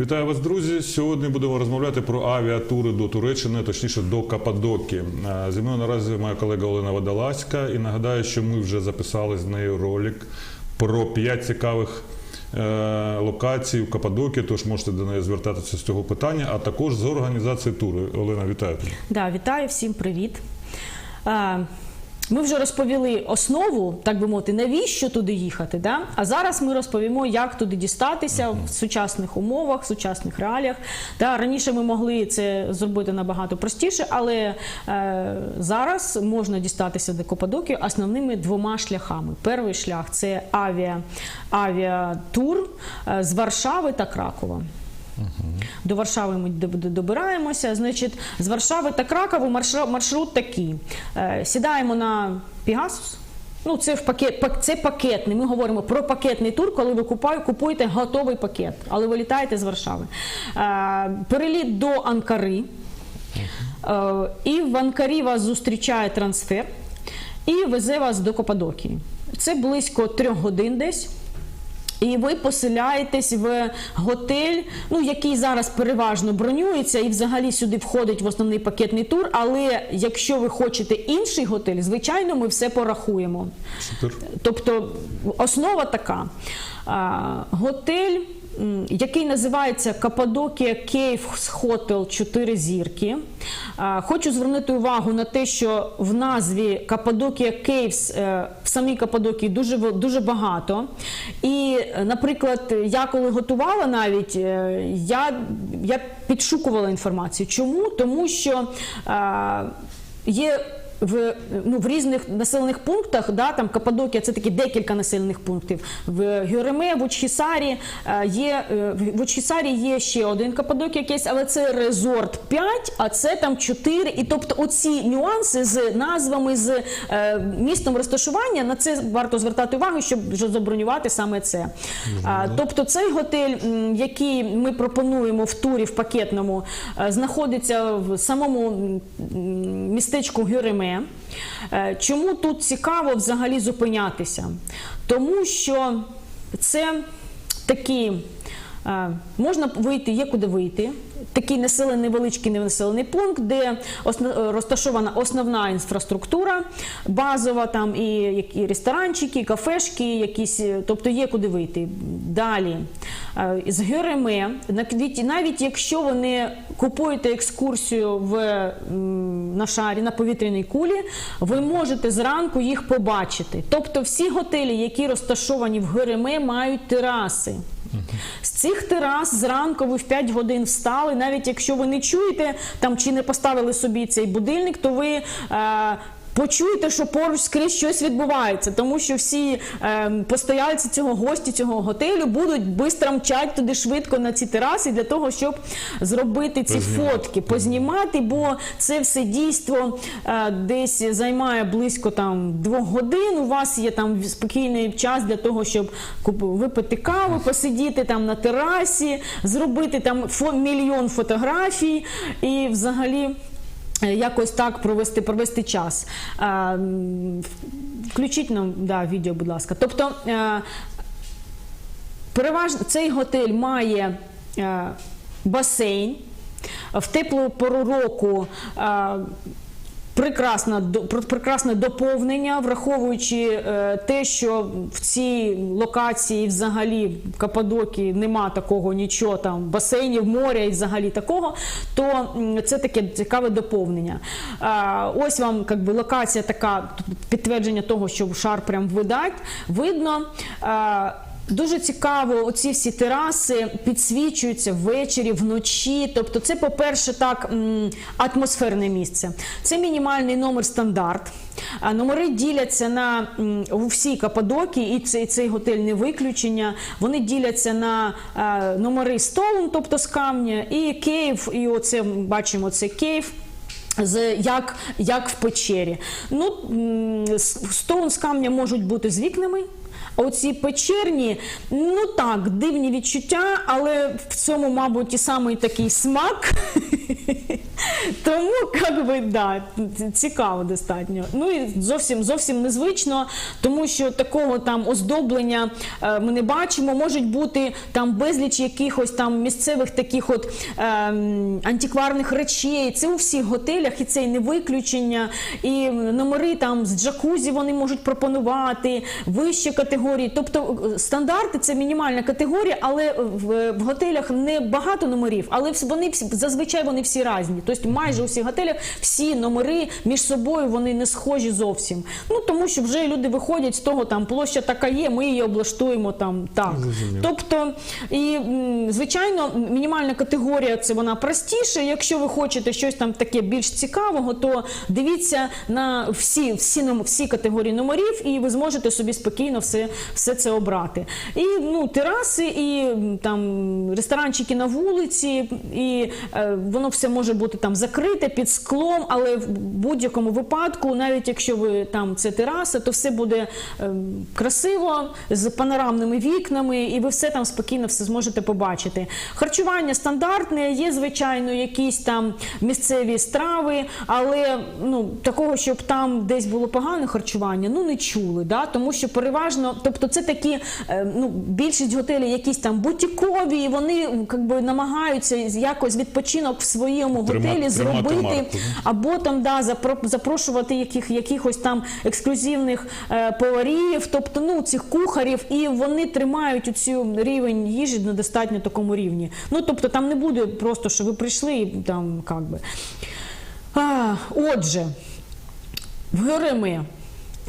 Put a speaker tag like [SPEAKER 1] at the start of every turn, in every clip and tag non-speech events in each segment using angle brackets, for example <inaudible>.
[SPEAKER 1] Вітаю вас, друзі. Сьогодні будемо розмовляти про авіатури до Туреччини, точніше до Каппадоки. А, Зі мною наразі моя колега Олена Водолазька. І нагадаю, що ми вже записали з нею ролик про п'ять цікавих е, локацій в Каппадокі, тож можете до неї звертатися з цього питання, а також з організації туру. Олена, вітаю.
[SPEAKER 2] Да, вітаю, всім привіт. Ми вже розповіли основу, так би мовити, навіщо туди їхати. Да? А зараз ми розповімо, як туди дістатися в сучасних умовах, в сучасних реаліях. Да? Раніше ми могли це зробити набагато простіше, але е, зараз можна дістатися до Копадоки основними двома шляхами. Перший шлях це авіа, авіатур е, з Варшави та Кракова. До Варшави ми доб- доб- добираємося. Значить, з Варшави та Кракова маршрут, маршрут такий. Е, Сідаємо на Пігасус. Ну, це в пакет, це пакетний. Ми говоримо про пакетний тур, коли ви купуєте готовий пакет, але ви літаєте з Варшави. Е, Переліт до Анкари. Е, І в Анкарі вас зустрічає трансфер і везе вас до Копадокії. Це близько трьох годин десь. І ви поселяєтесь в готель, ну який зараз переважно бронюється, і взагалі сюди входить в основний пакетний тур. Але якщо ви хочете інший готель, звичайно, ми все порахуємо.
[SPEAKER 1] Супер.
[SPEAKER 2] Тобто основа така. Готель, який називається Каппадокія Кейв Хотел 4 зірки. Хочу звернути увагу на те, що в назві Каппадокія Кейвс е, в самій Каппадокії дуже, дуже багато. І, е, наприклад, я коли готувала навіть, е, я, я підшукувала інформацію. Чому? Тому що є в, ну, в різних населених пунктах, да, там Каппадокія це такі декілька населених пунктів. В Гюреме, в Учхісарі е, є е, в Учхісарі є ще один Каппадокія якийсь, але це резорт 5, а це там 4. І тобто оці нюанси з назвами, з е, містом розташування, на це варто звертати увагу, щоб забронювати саме це. А, тобто цей готель, який ми пропонуємо в турі в пакетному, знаходиться в самому містечку Гюреме. Е, Чому тут цікаво взагалі зупинятися? Тому що це такі. Можна вийти, є куди вийти. Такий населений невеличкий ненаселений пункт, де е, розташована основна інфраструктура базова, там і які ресторанчики, кафешки, якісь, е, тобто є куди вийти. Далі з Гереме, навіть, навіть якщо ви не купуєте екскурсію в, на шарі, на повітряній кулі, ви можете зранку їх побачити. Тобто всі готелі, які розташовані в Гереме, мають тераси. З цих терас зранку ви в 5 годин встали, навіть якщо ви не чуєте там чи не поставили собі цей будильник, то ви. Е, Почуєте, що поруч скрізь щось відбувається, тому що всі е, постояльці цього гості цього готелю будуть швидко мчати туди швидко на ці тераси для того, щоб зробити ці
[SPEAKER 1] Познімати.
[SPEAKER 2] фотки, познімати, бо це все дійство е, десь займає близько там двох годин. У вас є там спокійний час для того, щоб куп- випити каву, посидіти там на терасі, зробити там фо- мільйон фотографій і взагалі. Якось так провести, провести час. Включіть нам да, відео, будь ласка. Тобто е, переважно цей готель має е, басейн. В теплу пору року е, прекрасна, прекрасне доповнення, враховуючи е, те, що в цій локації взагалі в Каппадокії нема такого нічого, там басейнів, моря і взагалі такого, то це таке цікаве доповнення. Ось вам как би, локація така підтвердження того, що шар прям видать, видно. Дуже цікаво, оці всі тераси підсвічуються ввечері, вночі. Тобто, це, по-перше, так атмосферне місце. Це мінімальний номер стандарт. Номери діляться на у всій Каппадокії, і цей, цей готель не виключення. Вони діляться на е, номери стоун, тобто з камня, і кейв, і оце бачимо, це кейв. З як, як в печері. Ну, стоун з камня можуть бути з вікнами. Оці печерні, ну так, дивні відчуття, але в цьому, мабуть, і самий такий смак. <laughs> Тому як би, да, цікаво достатньо. Ну і зовсім зовсім незвично, тому що такого там оздоблення е, ми не бачимо. Можуть бути там безліч якихось там місцевих таких от ем, антикварних речей. Це у всіх готелях, і це і не виключення. І номери там з джакузі вони можуть пропонувати вищі категорії. Тобто е, стандарти це мінімальна категорія, але в, в готелях не багато номерів, але вони всі зазвичай вони всі різні. Тобто майже у всіх готелях всі номери між собою вони не схожі зовсім. Ну тому що вже люди виходять з того, там площа така є, ми її облаштуємо там так.
[SPEAKER 1] Зрозуміло.
[SPEAKER 2] Тобто, і звичайно, мінімальна категорія це вона простіша. Якщо ви хочете щось там таке більш цікавого, то дивіться на всі, всі, всі категорії номерів, і ви зможете собі спокійно все, все це обрати. І ну, тераси, і там ресторанчики на вулиці, і е, воно все може бути там закрите під склом, але в будь-якому випадку, навіть якщо ви там це тераса, то все буде е, красиво з панорамними вікнами, і ви все там спокійно все зможете побачити. Харчування стандартне, є звичайно якісь там місцеві страви, але ну такого, щоб там десь було погане харчування, ну не чули. Да? Тому що переважно, тобто це такі е, ну більшість готелів, якісь там бутікові, і вони как би намагаються якось відпочинок в своєму
[SPEAKER 1] Трима-
[SPEAKER 2] готелі зробити
[SPEAKER 1] марку,
[SPEAKER 2] або там да запрошувати яких якихось там ексклюзивних е, поварів, тобто ну цих кухарів, і вони тримають у цю рівень їжі на достатньо такому рівні. Ну тобто там не буде просто, що ви прийшли і там як би. А, отже, в Гереме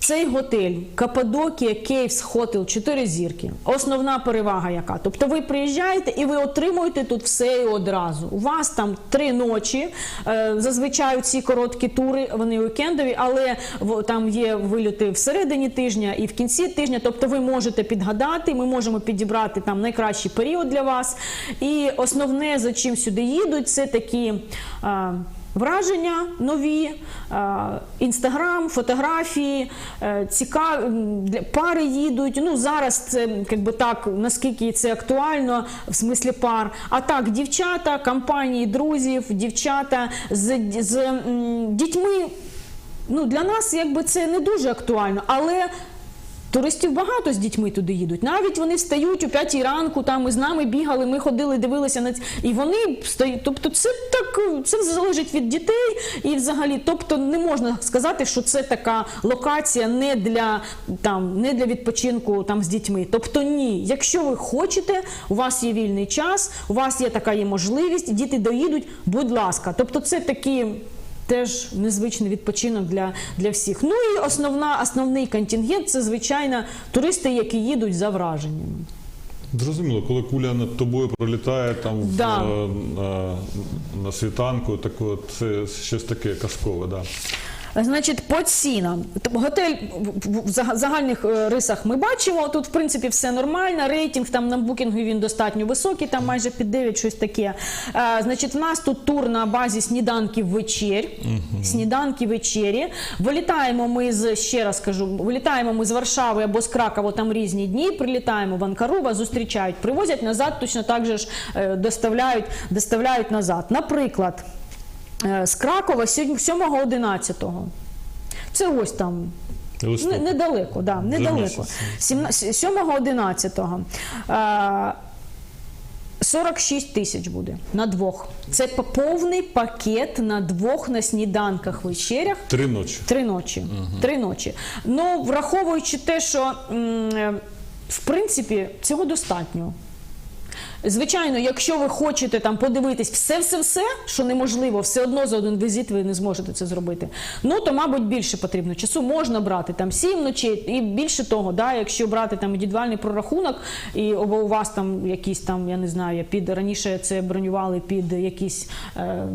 [SPEAKER 2] цей готель Каппадокія Кейвс Хотел 4 зірки. Основна перевага яка? Тобто ви приїжджаєте і ви отримуєте тут все і одразу. У вас там три ночі. Е, Зазвичай ці короткі тури, вони вікендові, але там є вильоти всередині тижня і в кінці тижня. Тобто ви можете підгадати, ми можемо підібрати там найкращий період для вас. І основне, за чим сюди їдуть, це такі. Е, Враження нові, інстаграм, фотографії, е, цікаві пари їдуть. Ну зараз це якби так, наскільки це актуально в смислі пар. А так, дівчата, компанії друзів, дівчата з, з м, дітьми. Ну для нас якби це не дуже актуально, але. Туристів багато з дітьми туди їдуть. Навіть вони встають о п'ятій ранку, там і з нами бігали, ми ходили, дивилися на ці. І вони встають. Тобто, це так це залежить від дітей і взагалі. Тобто не можна сказати, що це така локація не для там не для відпочинку там з дітьми. Тобто ні, якщо ви хочете, у вас є вільний час, у вас є така є можливість, діти доїдуть, будь ласка. Тобто, це такі. Теж незвичний відпочинок для, для всіх. Ну і основна, основний контингент це звичайно туристи, які їдуть за враженнями.
[SPEAKER 1] Зрозуміло, коли куля над тобою пролітає там
[SPEAKER 2] Да.
[SPEAKER 1] в, на, на світанку, так от це щось таке казкове, да.
[SPEAKER 2] Значить, по цінам. Готель в- в в зага- загальних е, рисах ми бачимо. Тут, в принципі, все нормально. Рейтинг там на букінгу він достатньо високий, там майже під 9, щось таке. Е, значить, в нас тут тур на базі сніданків вечер. Сніданки вечері. Вилітаємо ми з ще раз кажу, вилітаємо ми з Варшави або з Кракова, там різні дні. Прилітаємо в Анкару, вас зустрічають, привозять назад, точно так же ж е, доставляють, доставляють назад. Наприклад. Е, з Кракова 7-11. Це ось там.
[SPEAKER 1] Листопад.
[SPEAKER 2] Не- Недалеко, да, недалеко.
[SPEAKER 1] місяць.
[SPEAKER 2] 7-11. Е, 46 тисяч буде на двох. Це повний пакет на двох на сніданках вечерях.
[SPEAKER 1] Три ночі.
[SPEAKER 2] Три ночі. Три ночі. Ну, враховуючи те, що е, в принципі цього достатньо. Звичайно, якщо ви хочете там подивитись все-все-все, що неможливо, все одно за один візит ви не зможете це зробити. Ну то, мабуть, більше потрібно часу. Можна брати там сім ночей, і більше того, да, якщо брати там індивідуальний прорахунок, і або у вас там якісь там, я не знаю, під раніше це бронювали під якісь. Е,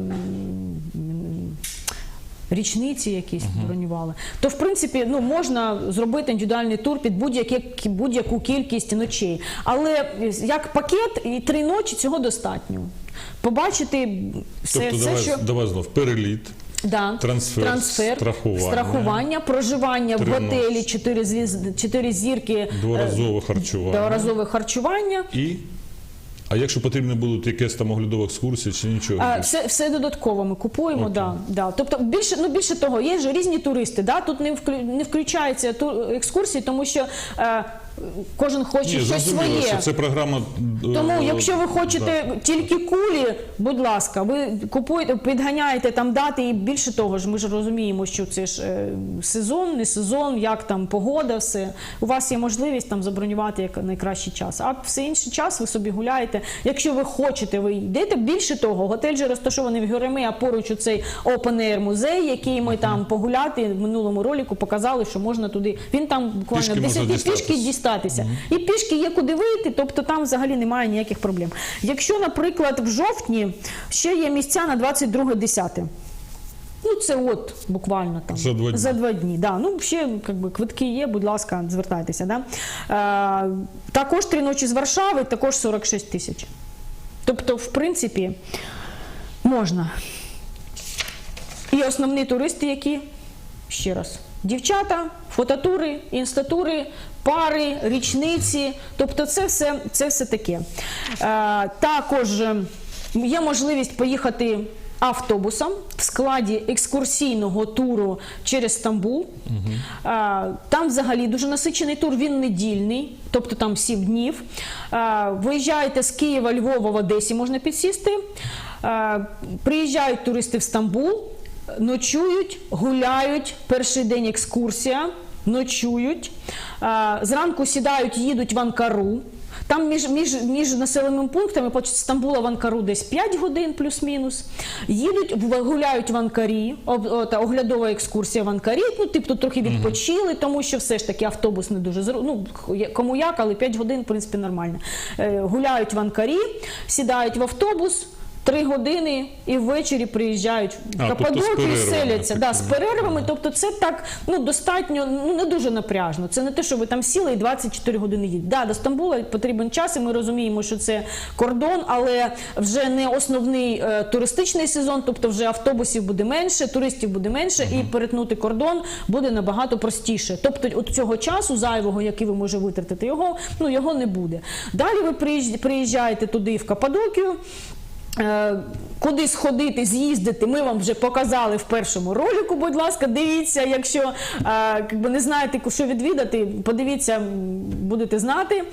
[SPEAKER 2] Річниці якісь бронювали, то в принципі ну можна зробити індивідуальний тур під будь-яку будь-яку кількість ночей. Але як пакет і три ночі цього достатньо. Побачити все,
[SPEAKER 1] Тобто
[SPEAKER 2] все
[SPEAKER 1] давай,
[SPEAKER 2] що
[SPEAKER 1] давай знов переліт.
[SPEAKER 2] да.
[SPEAKER 1] трансфер, страхування.
[SPEAKER 2] страхування, проживання в готелі,
[SPEAKER 1] ночі.
[SPEAKER 2] чотири звіз, чотири зірки, е,
[SPEAKER 1] Дворазове харчування.
[SPEAKER 2] дворазове харчування.
[SPEAKER 1] І. А якщо потрібно будуть якесь там оглядова екскурсія чи нічого?
[SPEAKER 2] А, все, все додатково ми купуємо, да, да. Тобто більше, ну, більше того, є ж різні туристи. Да? Тут не, вклю, не включаються екскурсії, тому що е, кожен хоче
[SPEAKER 1] Ні,
[SPEAKER 2] щось
[SPEAKER 1] зрозуміло,
[SPEAKER 2] своє.
[SPEAKER 1] що це програма. е,
[SPEAKER 2] Тому, якщо ви хочете
[SPEAKER 1] да.
[SPEAKER 2] тільки кулі, будь ласка, ви купуєте, підганяєте там дати, і більше того ж, ми ж розуміємо, що це ж е, сезон, не сезон, як там погода, все. У вас є можливість там забронювати як найкращий час. А все інший час ви собі гуляєте. Якщо ви хочете, ви йдете. Більше того, готель же розташований в Гюреми, а поруч у цей Open Air музей, який ми там погуляти в минулому роліку показали, що можна туди. Він там буквально
[SPEAKER 1] Пішки
[SPEAKER 2] 10 пішки
[SPEAKER 1] дістатись.
[SPEAKER 2] Дістатися. І пішки є куди вийти, тобто там взагалі немає ніяких проблем. Якщо, наприклад, в жовтні ще є місця на 22-10. Ну, це от буквально там
[SPEAKER 1] За два дні.
[SPEAKER 2] За два дні. Да. Ну, ще как би, квитки є, будь ласка, звертайтеся. Да? Е, також три ночі з Варшави, також 46 тисяч. Тобто, в принципі, можна. І основні туристи, які ще раз. Дівчата, фототури, інстатури, пари, річниці. Тобто це все, це все таке. Е, також е, є можливість поїхати автобусом в складі екскурсійного туру через Стамбул. Е, там взагалі дуже насичений тур, він недільний, тобто там 7 днів. Е, виїжджаєте з Києва, Львова в Одесі, можна підсісти. Приїжджають туристи в Стамбул ночують, гуляють. Перший день екскурсія, ночують. Зранку сідають, їдуть в Анкару. Там між, між, між населеними пунктами по Стамбула в Анкару десь 5 годин плюс-мінус. Їдуть, гуляють в Анкарі, об- о, та оглядова екскурсія в Анкарі. Ну, тобто трохи відпочили, тому що все ж таки автобус не дуже ну, кому як, але 5 годин, в принципі, нормально. Е, Гуляють в Анкарі, сідають в автобус. Три години і ввечері приїжджають в
[SPEAKER 1] А, тобто
[SPEAKER 2] Каппадокію, селяться. Да, з перервами. Тобто це так ну, достатньо ну, не дуже напряжно. Це не те, що ви там сіли і 24 години їдете. Да, до Стамбула потрібен час, і ми розуміємо, що це кордон, але вже не основний е, туристичний сезон, тобто вже автобусів буде менше, туристів буде менше, і перетнути кордон буде набагато простіше. Тобто, от цього часу зайвого, який ви може витратити його, ну його не буде. Далі ви приїжджаєте туди в Каппадокію. Е, Куди сходити, з'їздити, ми вам вже показали в першому ролику. Будь ласка, дивіться, якщо е, якби не знаєте, що відвідати, подивіться, будете знати.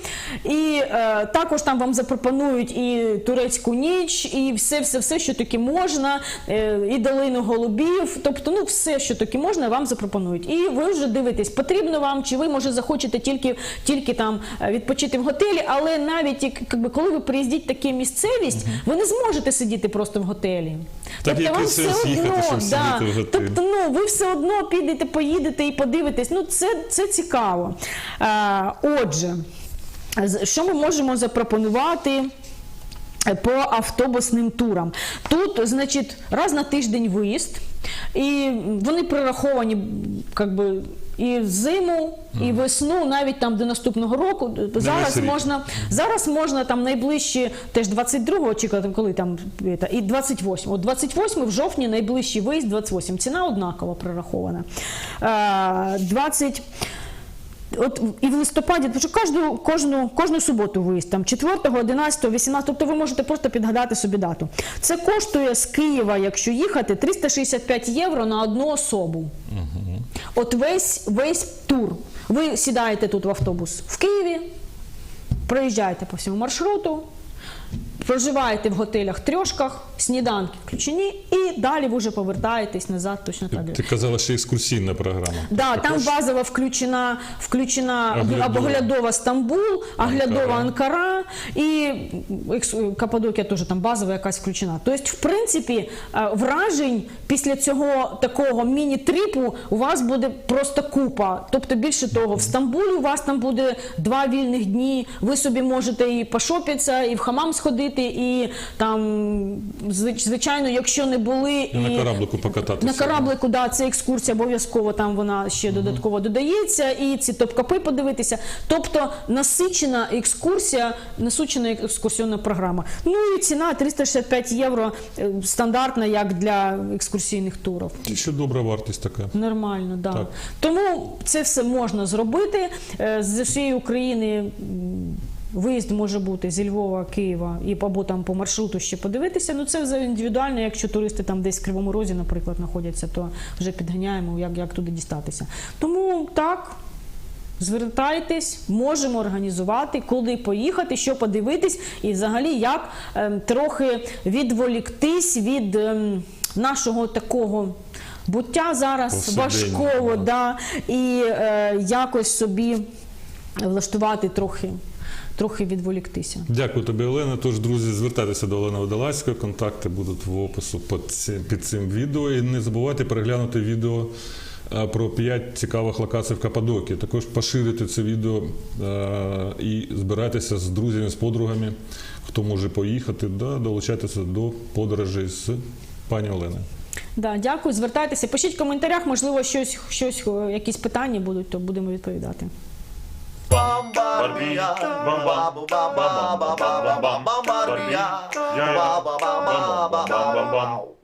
[SPEAKER 2] І е, також там вам запропонують і турецьку ніч, і все, все, все, що таки можна, е, і долину голубів. Тобто, ну все, що таки можна, вам запропонують. І ви вже дивитесь, потрібно вам, чи ви може захочете тільки, тільки там е, відпочити в готелі, але навіть якби, коли ви приїздіть в таку місцевість, ви не зможете сидіти просто в готелі.
[SPEAKER 1] Так тобто вам все одно, в
[SPEAKER 2] тобто, ну ви все одно підете, поїдете і подивитесь. Ну це, це цікаво. А, отже, що ми можемо запропонувати? По автобусним турам. Тут, значить, раз на тиждень виїзд, і вони прораховані би, і в зиму, і весну, навіть там до наступного року. Зараз можна, зараз можна там найближчі, теж 22-го, чи коли- там і 28. От 28 в жовтні найближчий виїзд 28. Ціна однакова прорахована. Е, 20 От і в листопаді, тому що кожну, кожну, кожну суботу виїзд, там 4, 11, 18, тобто ви можете просто підгадати собі дату. Це коштує з Києва, якщо їхати, 365 євро на одну особу. От весь, весь тур. Ви сідаєте тут в автобус в Києві, проїжджаєте по всьому маршруту, проживаєте в готелях трьошках, сніданки включені, і далі ви вже повертаєтесь назад точно так.
[SPEAKER 1] Ти казала, що екскурсійна програма.
[SPEAKER 2] Да, там базово включена, включена
[SPEAKER 1] Оглядова.
[SPEAKER 2] оглядова Стамбул, оглядова Анкара і Каппадокія теж там базова якась включена. Тобто, в принципі, е, вражень після цього такого міні-трипу у вас буде просто купа. Тобто, більше того, в Стамбулі у вас там буде два вільних дні. Ви собі можете і пошопитися, і в хамам сходити, і там, звичайно, якщо не були
[SPEAKER 1] І на кораблику покататися.
[SPEAKER 2] на кораблику, да, це екскурсія обов'язково там вона ще додатково додається, і ці топ-капи подивитися. Тобто насичена екскурсія, насичена екскурсійна програма. Ну і ціна 365 євро е, стандартна, як для екскурсійних турів.
[SPEAKER 1] Ще добра вартість така.
[SPEAKER 2] Нормально, да.
[SPEAKER 1] Так.
[SPEAKER 2] Тому це все можна зробити. Е, З усієї України виїзд може бути зі Львова, Києва і або там по маршруту ще подивитися. Ну це вже індивідуально. Якщо туристи там десь в Кривому Розі, наприклад, знаходяться, то вже підганяємо, як, як туди дістатися. Тому так. Звертайтесь, можемо організувати, куди поїхати, що подивитись, і взагалі як ем, трохи відволіктись від ем, нашого такого буття зараз
[SPEAKER 1] Повсякденного,
[SPEAKER 2] важкого,
[SPEAKER 1] да.
[SPEAKER 2] да, і е, якось собі влаштувати трохи, трохи відволіктися.
[SPEAKER 1] Дякую тобі, Олена. Тож, друзі, звертайтеся до Олени Водолазької. Контакти будуть в опису під цим, під цим відео. І не забувайте переглянути відео е, про 5 цікавих локацій в Каппадокії. Також поширюйте це відео е, і збирайтеся з друзями, з подругами, хто може поїхати, да, долучайтеся до подорожей з пані Оленою.
[SPEAKER 2] Да, дякую, звертайтеся, пишіть в коментарях, можливо, щось, щось, якісь питання будуть, то будемо відповідати.
[SPEAKER 3] bombardia, bombardia, bombardia, bombardia, bombardia, bombardia,